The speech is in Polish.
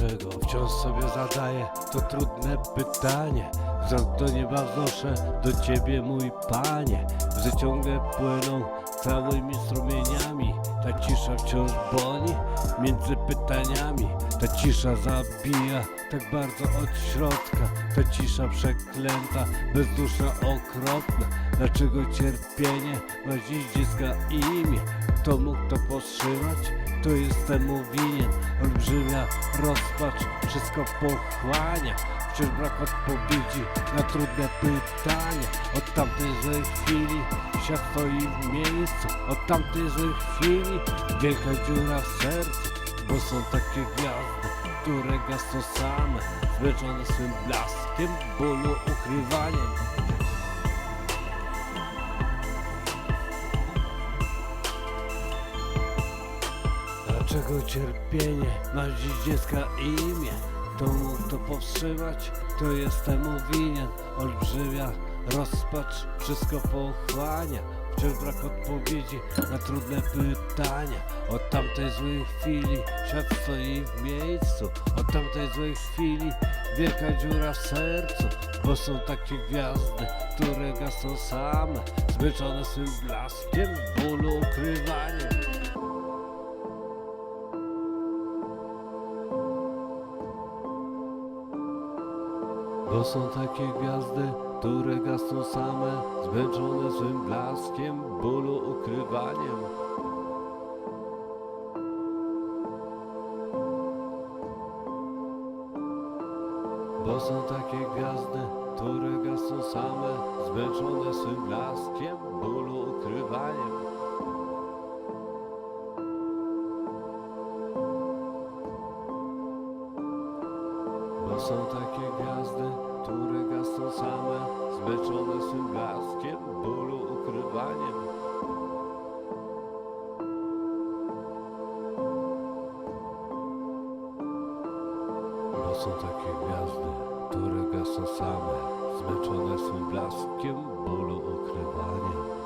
Dlaczego? Wciąż sobie zadaję to trudne pytanie Wzrok do nieba wznoszę do ciebie mój panie Że ciągle płyną całymi strumieniami Ta cisza wciąż boli między pytaniami Ta cisza zabija tak bardzo od środka Ta cisza przeklęta, bezdusza okropna Dlaczego cierpienie ma dziś dziecka imię? Kto mógł to powstrzymać? To jestem mu winien Olbrzymia rozpacz wszystko pochłania. Wciąż brak odpowiedzi na trudne pytania. Od tamtej złej chwili świat stoi w miejscu. Od tamtej złej chwili wielka dziura w sercu Bo są takie gwiazdy, które gasną same Zmęczone swym blaskiem, bólu, ukrywaniem Dlaczego cierpienie ma dziś dziecka imię? To mógł to powstrzymać, to jestem winien. Olbrzymia rozpacz wszystko pochłania. Wciąż brak odpowiedzi na trudne pytania. Od tamtej złej chwili świat stoi w miejscu. Od tamtej złej chwili wielka dziura w sercu. Bo są takie gwiazdy, które gasną same. Zmęczone swym blaskiem, bólu, ukrywaniem Bo są takie gwiazdy, które gasną same, zmęczone swym blaskiem, bólu, ukrywaniem. Bo są takie gwiazdy, które gasną same, zmęczone swym blaskiem, bólu, ukrywaniem. Są takie gwiazdy, które gasną same, zmęczone swym blaskiem, bólu, ukrywaniem. Bo są takie gwiazdy, które gasną same, zmęczone swym blaskiem, bólu, ukrywaniem.